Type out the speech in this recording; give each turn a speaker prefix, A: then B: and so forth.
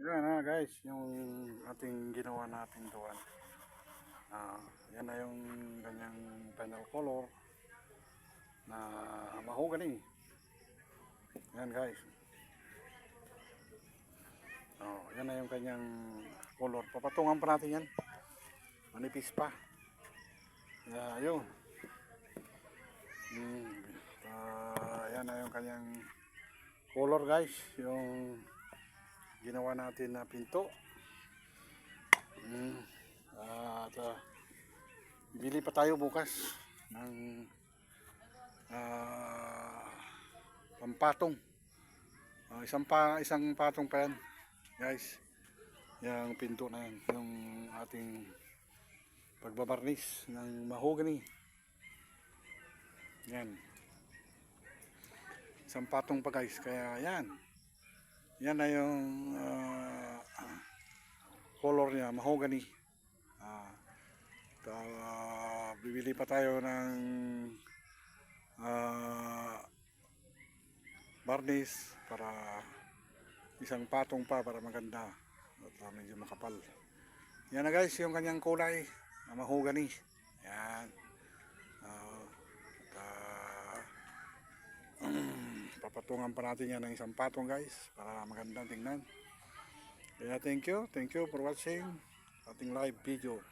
A: Yan na guys, yung ating ginawa natin doon. Ah, yan na yung kanyang final color na mahogany. Yan guys. Oh, yan na yung kanyang color. Papatungan pa natin yan. Manipis pa. Yeah, yun. Mm, ah, yan na yung kanyang color guys. Yung ginawa natin na pinto. Mm, at ah, bibili pa tayo bukas ng ah, pampatong. Ah, isang pa isang patong pa yan, guys. Yung pinto na yan, yung ating pagbabarnis ng mahogany. Yan. Isang patong pa guys, kaya yan. Yan na yung ah, color niya, mahogany. Ah, ta- bibili pa tayo ng ah, varnish para isang patong pa para maganda at ah, medyo makapal. Yan na guys, yung kanyang kulay, mahogany. Yan. Papatungan pa natin yan ng isang patong guys para magandang tingnan. Kaya thank you thank you for watching ating live video